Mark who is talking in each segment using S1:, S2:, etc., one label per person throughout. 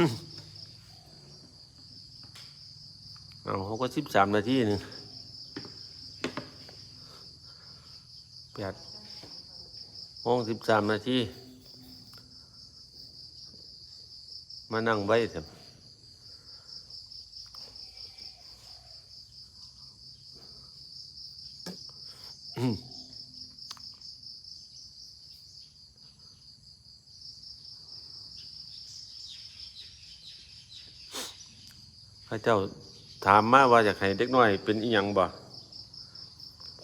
S1: เอาเขาก็สิบสามนาทีหนึ่งแปดโมงสิบสามนาทีมานั่งไว้เถอะอืม พระเจ้าถามมาว่าอยากให้เด็กน้อย เป็นอีหยังบ่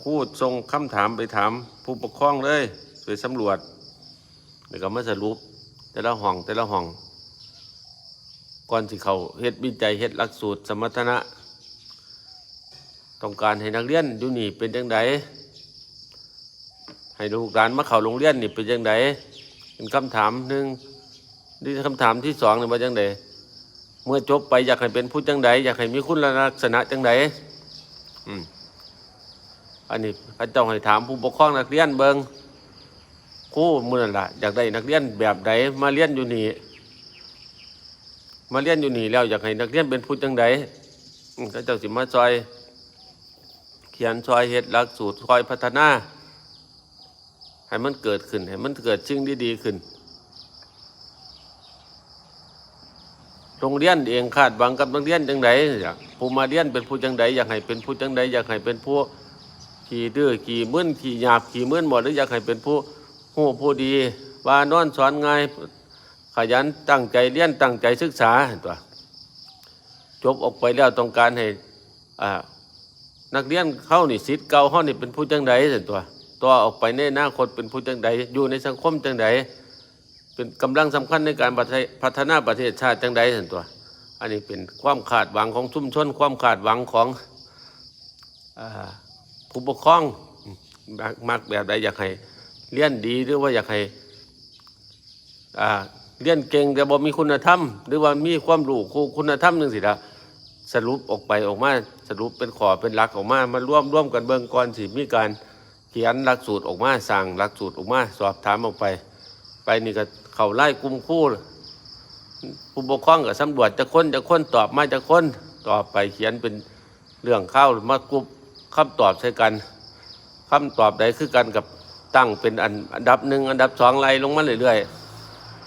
S1: พูดทรงคำถามไปถามผู้ปกครองเลยไปสำรวจแล้วก็มาสรุป แต่ละห้องแต่ละห้องก่อนที่เขาเฮ็ดวิจัยเฮ็ดหลักสูตรสมรรถนะ ต้องการให้นักเรียนอยู่นี่เป็นจังไดให้ลูกหลานมาเข้าโรงเรียนนี่เป็นจังไดเป็นคำถามหนึ่งนี่คำถามที่สองนี่ว่าจังได เมื่อจบไปอยากให้เป็นผู้จังไดอยากให้มีคุณลักษณะจังไดอืมอันนี้พระเจ้าให้ถามผู้ปกครองนักเรียนเบิงครู่มือนั่นละอยากได้นักเรียนแบบใดมาเรียนอยู่นี่มาเรียนอยู่นี่แล้วอยากให้นักเรียนเป็นผู้จังใดอืมก็เจ้าสิมาซอย เขียนซอยเฮ็ดหลักสูตรซอยพัฒนา ให้มันเกิดขึ้นให้มันเกิดสิ่งที่ดีขึ้น รงเรียนเองคาดหวังกับนักเรียนจังใดอยากผู้มาเรียนเป็นผู้จังใดอยากให้เป็นผู้จังใดอยากให้เป็นผู้ขี่ดื้อขี่มึนขี่หยาบขี่มึนหมดหรืออยากให้เป็นผู้หู้ผู้ดีว่านอนสอนง่ายขยันตั้งใจเรียนตั้งใจศึกษาตัวจบออกไปแล้วต้องการให้นักเรียนเข้านี่สิทธิ์เก่าเข้านี่เป็นผู้จังใดสิตัวตัวออกไปในอนาคตเป็นผู้จังใดอยู่ในสังคมจังใด เป็นกำลังสำคัญในการพัฒนาประเทศชาติจังใดสิตัว อันนี้เป็นความขาดหวังของชุมชนความขาดหวังของผู้ปกครองมักแบบใดอยากให้เรียนดีหรือว่าอยากให้เรียนเก่งแต่บ่มีคุณธรรม หรือว่ามีความรู้คุณธรรมนึงสิละสรุปออกไปออกมาสรุปเป็นขอเป็นหลักออกมามาร่วมร่วมกันเบิ่งก่อนสิมีการเขียนหลักสูตรออกมาสั่งหลักสูตรออกมาสอบถามออกไป ไปนี่ก็ เขาไล่กลุ่มคู่ผู้ปกครองกับสำรวจจะค้นจะค้นตอบมาจะค้นตอบไปเขียนเป็นเรื่องข้าวมากรุบคำตอบใช้กันคำตอบใดคือกันกับตั้งเป็นอันอันดับหนึ่งอันดับสองไล่ลงมาเรื่อย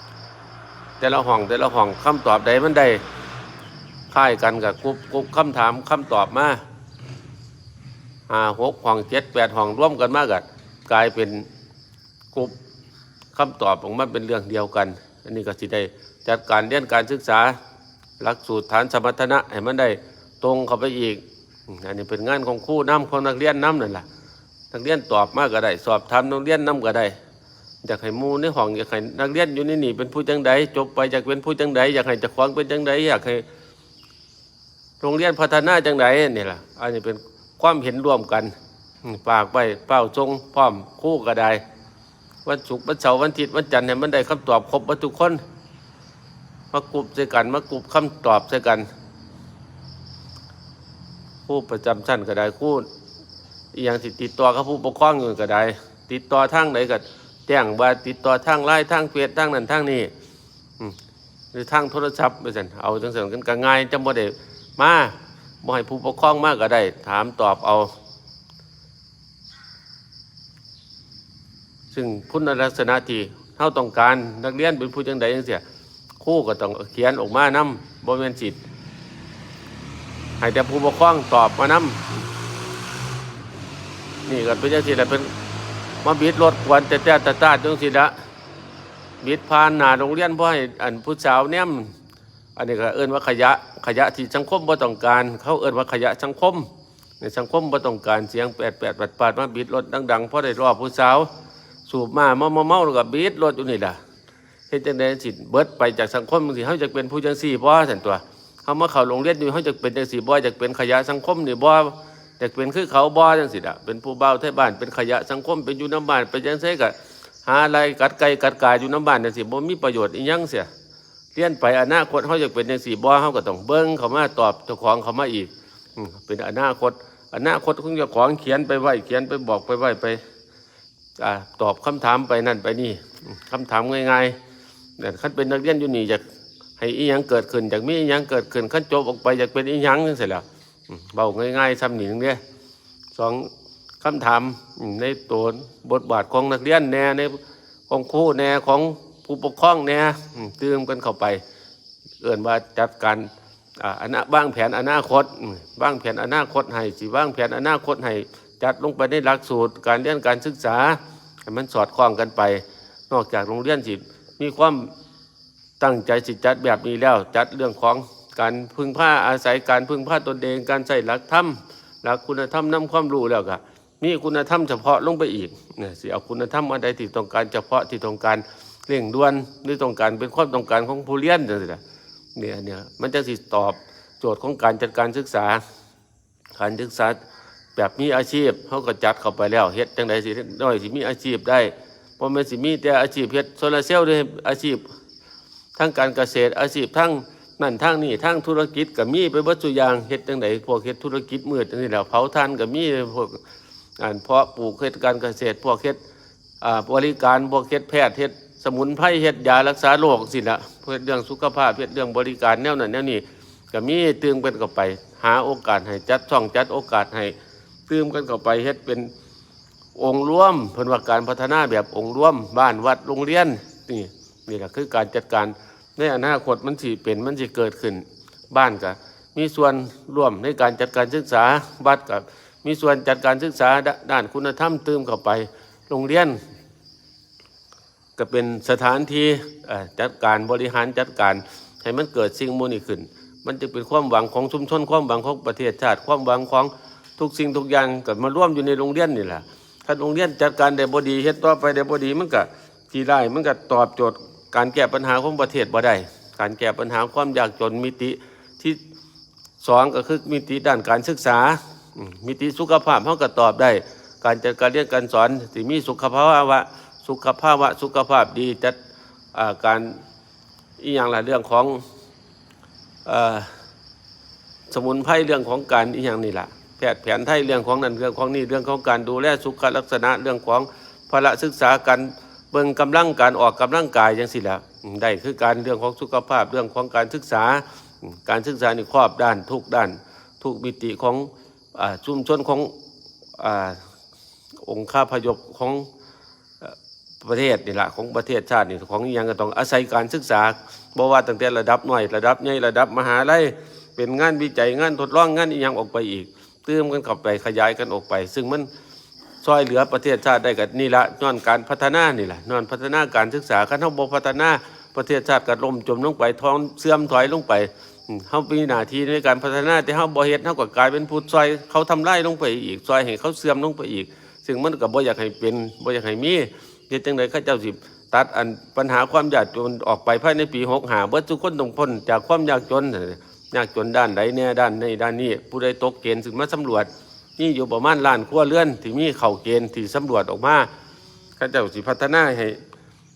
S1: ๆแต่ละห้องแต่ละห้องคำตอบใดมันได้ค่ายกันกับกรุ๊ปกรุ๊ปคำถามคำตอบมาห้าหกห้องเจ็ดแปดห้องร่วมกันมากกักลายเป็นกรุ๊ป คำตอบของมันเป็นเรื่องเดียวกัน อันนี้ก็สิได้จัดการเรียนการศึกษาหลักสูตรฐานสมรรถนะให้มันได้ตรงเข้าไปอีกอันนี้เป็นงานของครูน้ำของนักเรียนน้ำนั่นแหละนักเรียนตอบมากก็ได้ สอบถามนักเรียนน้ำก็ได้อยากให้มูในห้องอยากให้นักเรียนอยู่ในนี่เป็นผู้จังใดจบไปอยากเป็นผู้จังใดอยากให้จะควงเป็นจังใดอยากให้โรงเรียนพัฒนาจังใดนี่แหละอันนี้เป็นความเห็นร่วมกันอืมฝากไปเป้าทรงพร้อมคู่ก็ได้ วันศุกร์วันเสาร์วันอาทิตย์วันจันทร์ให้มันได้คำตอบครบหมดทุกคน มากรุบใส่กัน มากรุบคำตอบใส่กันผู้ประจำชั้นก็ได้คู่อย่างติดต่อกับผู้ปกครองอยู่ก็ได้ ติดต่อทางไหนก็แจ้งว่าติดต่อทางไลน์ทางเฟซทางนั้นทางนี้หรือทางโทรศัพท์ไปสั่นเอาจังสันกันก็ง่ายจำบ่ได้มาบ่ให้ผู้ปกครองมากก็ได้ ถามตอบเอา ซึ่งคุณลักษณะที่เฮาต้องการนักเรียนเป็นผู้จังใดจังเสียครู่ก็ต้องเขียนออกมานำบ่แม่นสิทธิ์ให้แต่ผู้ปกครองตอบมานำนี่ก็เป็นจังซี่แหละเป็นมาบิดรถกวนแต่แต่ตาตาจังซี่ละบิดผ่านหน้าโรงเรียนบ่ให้อันผู้สาวแนมอันนี้ก็เอิ้นว่าขยะขยะที่สังคมบ่ต้องการ เขาเอิ้นว่าขยะสังคมในสังคมบ่ต้องการเสียงแปดแปดปัดปาดมาบิดรถดังๆเพราะได้รอบผู้สาว สูบมาเมาเมาเมาแล้วก็บิดรถอยู่นี่ล่ะเฮ็ดจังได๋สิเบิดไปจากสังคมบางทีเฮาจะเป็นผู้จังซี่บ่ซั่นตัวเฮามาเข้าโรงเรียนอยู่เฮาจะเป็นจังซี่บ่จะเป็นขยะสังคมนี่บ่จะเป็นคือเขาบ่จังซี่ล่ะเป็นผู้เบาไทบ้านเป็นขยะสังคมเป็นอยู่น้ำบ้านเป็นจังซี่ก็หาอะไรกัดไก่กัดกายอยู่น้ำบ้านจังซี่บ่มีประโยชน์อีหยังเสียเรียนไปอนาคตเฮาจะเป็นจังซี่บ่เฮาก็ต้องเบิ่งเข้ามาตอบเจ้าของเข้ามาอีกเป็นอนาคตอนาคตของเจ้าของเขียนไปไว้เขียนไปบอกไปไว้ไป ตอบคำถามไปนั่นไปนี่อืมคำถามง่ายๆแต่ขั้นเป็นนักเรียนอยู่นี่จะให้อีหยังเกิดขึ้นจากมีอีหยังเกิดขึ้นขั้นจบออกไปจากเป็นอีหยังจังซี่แล้วเบาง่ายๆซ้ำนี่นึงเด้สองคำถามในตัวบทบาทของนักเรียนแน่ในของครูแน่ของผู้ปกครองแน่เติมกันเข้าไป เอื่นว่าจัดการอ่าอนาบ้างแผนอนาคตบ้างแผนอนาคตให้สิบ้างแผนอนาคตให้ จัดลงไปในหลักสูตรการเรียนการศึกษาให้มันสอดคล้องกันไป นอกจากโรงเรียนสิมีความตั้งใจสิจัดแบบนี้แล้วจัดเรื่องของการพึ่งผ้าอาศัยการพึ่งผ้าตนเองการใช้หลักธรรมหลักคุณธรรมนำความรู้แล้วก็มีคุณธรรมเฉพาะลงไปอีกเนี่ยสิเอาคุณธรรมอันใดที่ต้องการเฉพาะที่ต้องการเร่งด่วนหรือต้องการเป็นความต้องการของผู้เรียนจังซี่ล่ะเนี่ยเนี่ยมันจะสิตอบโจทย์ของการจัดการศึกษาการศึกษา แบบมีอาชีพเขาก็จัดเข้าไปแล้วเฮ็ดจังไดสิน้อยสิมีอาชีพได้พราะมันสิมีแต่อาชีพเฮ็ดโซลาร์เซลล์ด้วยอาชีพทั้งการเกษตรอาชีพทั้งนั่นทั้งนี่ทั้งธุรกิจก็มีไปเบิดสุอย่างเฮ็ดจังไดพวกเฮ็ดธุรกิจมืดจังซี่แหล้วเผาถ่านก็มีพวกอ่านเพาะปลูกเฮ็ดการเกษตรพวกเฮ็ดอ่าบริการพวกเฮ็ดแพทย์เฮ็ดสมุนไพรเฮ็ดยารักษาโรคสิละเพื่อเรื่องสุขภาพเฮ็ดเรื่องบริการแนวนั้นแนวนี้ก็มีตื่มกันเข้าไป หาโอกาสให้จัดช่องจัดโอกาสให้ ตื่มกันเข้าไปเฮ็ดเป็นองค์รวมเพิ่นว่าการพัฒนาแบบองค์รวม บ้านวัดโรงเรียนนี่นี่แหละคือการจัดการในอนาคตมันสิเป็นมันสิเกิดขึ้นบ้านก็มีส่วนร่วมในการจัดการศึกษาวัดก็มีส่วนจัดการศึกษาด้านคุณธรรมตื่มเข้าไปโรงเรียน ก็เป็นสถานที่จัดการบริหารจัดการให้มันเกิดสิ่งมูลนี่ขึ้น มันจะเป็นความหวังของชุมชนความหวังของประเทศชาติ ความหวังของ ทุกสิ่งทุกอย่างก็มาร่วมอยู่ในโรงเรียนนี่แหละถ้าโรงเรียนจัดการได้บดีเฮ็ดต่อไปได้บดีมันก็ที่ได้มันก็ตอบโจทย์การแก้ปัญหาของประเทศบ่ได้การแก้ปัญหาความยากจนมิติที่สองก็คือมิติด้านการศึกษา มิติสุขภาพเขาก็ตอบได้ การจัดการเรียนการสอนสิมีสุขภาวะสุขภาวะสุขภาพดีจัดอ่าการอีอย่างละเรื่องของอาสมุนไพรเรื่องของการอีอย่างนี่แหละ แพทย์แผนไทยเรื่องของนั้นเรื่องของนี่เรื่องของการดูแลสุขลักษณะเรื่องของพละศึกษาการเบิ่งกำลังการออกกำลังกายย่างสิละได้คือการเรื่องของสุขภาพเรื่องของการศึกษา การศึกษานี่ครอบด้านทุกด้านทุกมิติของชุมชนขององค์ข้าพยพของประเทศนี่แหละของประเทศชาตินี่ของยังก็ต้องอาศัยการศึกษาบ่ว่าตั้งแต่ระดับหน้อยระดับใหญ่ระดับมหาลัยเป็นงานวิจัยงานทดลองงานอีหยังออกไปอีก ติมกันเข้าไปขยายกันออกไป ซึ่งมันช่วยเหลือประเทศชาติได้กับนี่ละย้อนการพัฒนานี่แหละย้อนพัฒนาการศึกษาคันเฮาบ่พัฒนาประเทศชาติก็ล่มจมลงไปท้องเสื่อมถอยลงไปเฮามีหน้าที่ในการพัฒนาแต่เฮาบ่เฮ็ดเฮาก็กลายเป็นผู้ซอยเขาทำลายลงไปอีกซอยให้เขาเสื่อมลงไปอีก ซึ่งมันก็บ่อยากให้เป็นบ่อยากให้มีเฮ็ดจังได๋เขาเจ้าสิตัดอันปัญหาความยากจนออกไปภายในปี65เบิดทุกคนต้องพ้นจากความยากจน ยากจนด้านใดแน่ด้านในด้านนี้ ผู้ใดตกเกณฑ์ซึ่งมาสำรวจนี่อยู่ประมาณล้านครัวเรือนที่มีเข้าเกณฑ์ที่สำรวจออกมาเขาเจ้าสิพัฒนาให้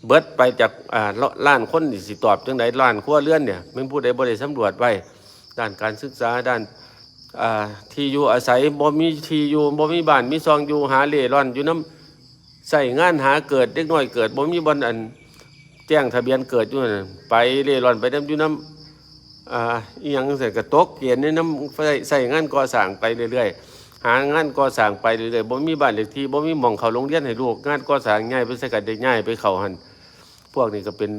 S1: เบิดไปจากอ่าล้านคนนี่สิตอบจังไดล้านครัวเรือนเนี่ยมันผู้ใดบ่ได้สำรวจไว้ด้านการศึกษาด้านอ่าที่อยู่อาศัยบ่มีที่อยู่บ่มีบ้านมีซองอยู่หาเล่ร่อนอยู่น้ำใส่งานหาเกิดเด็กน้อยเกิดบ่มีบ่อนอันแจ้งทะเบียนเกิดอยู่ไปเล่ร่อนไปน้ำอยู่น้ำ อ่าอีหยังใส่กระตกเกียนในน้ำใส่ใส่งานก่อสร้างไปเรื่อยๆหางานก่อสร้างไปเรื่อยๆบ่มีบ้านเลขที่บ่มีหม่องเขาโรงเรียนให้ลูกงานก่อสร้างง่ายไปใส่กันได้ง่ายไปเขาหันพวกนี้ก็เป็น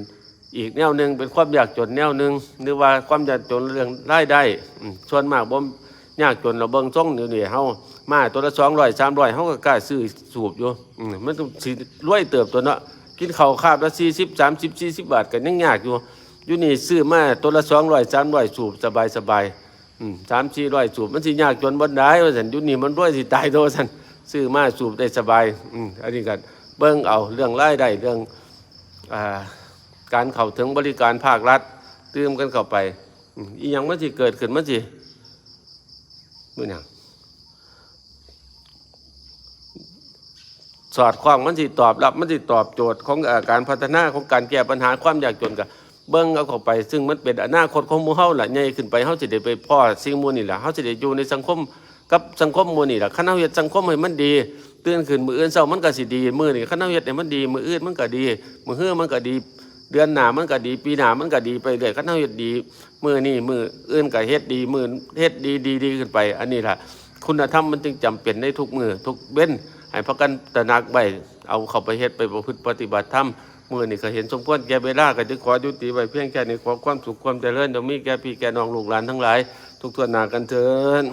S1: อีกแนวหนึ่งเป็นความยากจนแนวหนึ่งหรือว่าความยากจนเรื่องรายได้อืมส่วนมากบ่ยากจนเราเบิ่งซ่องเดี๋ยวนี้เฮามาตัวละสองร้อยสามร้อยเฮาก็กล้าซื้อสูบอยู่มันต้องสิรวยเติบตัวเนาะกินข้าวคาบละสี่สิบสามสิบสี่สิบบาทก็ยังยากอยู่ อยู่นี่ซื้อมาตัวละสองร้อยสามร้อยสูบสบายสบายสามสี่ร้อยสูบมันสิยากจนบ่ได้ว่าซั่นอยู่นี่มันรวยสิตายโตซั่นซื้อมาสูบได้สบายอืมอันนี้ก็เบิ่งเอาเรื่องรายได้เรื่องอาการเข้าถึงบริการภาครัฐเติมกันเข้าไปอีหยังมันสิเกิดขึ้นมันสิมื่อนังสอดคล้องมันสิตอบรับมันสิตอบโจทย์ของอ่อการพัฒนาของการแก้ปัญหาความยากจนกับ เบิ้งเอาเข้าไป ซึ่งมันเป็นอนาคตของหมู่เฮาล่ะใหญ่ขึ้นไปเฮาสิได้ไปพ่อสิ่งหมู่นี่ล่ะเฮาสิได้อยู่ในสังคมกับสังคมหมู่นี่ล่ะคันเฮาเฮ็ดสังคมให้มันดีตื่นขึ้นมื้ออื่นเช้ามันก็สิดีมื้อนี่คันเฮาเฮ็ดให้มันดีมื้ออื่นมันก็ดีมื้อฮือมันก็ดีเดือนหน้ามันก็ดี ปีหน้ามันก็ดีไปเรื่อยคันเฮาเฮ็ดดีมื้อนี้มื้ออื่นก็เฮ็ดดีมื้อเฮ็ดดีดีดีขึ้นไป อันนี้ล่ะคุณธรรมมันจึงจำเป็นในทุกมือทุกเว้นให้พากันตระหนักไว้เอาเข้าไปเฮ็ดไปประพฤติปฏิบัติธรรม มื่อนี่ก็เห็นสมควรแก่เวลาก็จะขอยุติไว้เพียงแค่นี้ขอความสุขความเจริญจงมีแก่พี่แก่น้องลูกหลานทั้งหลาย ทุกทั่วหน้ากันเถิด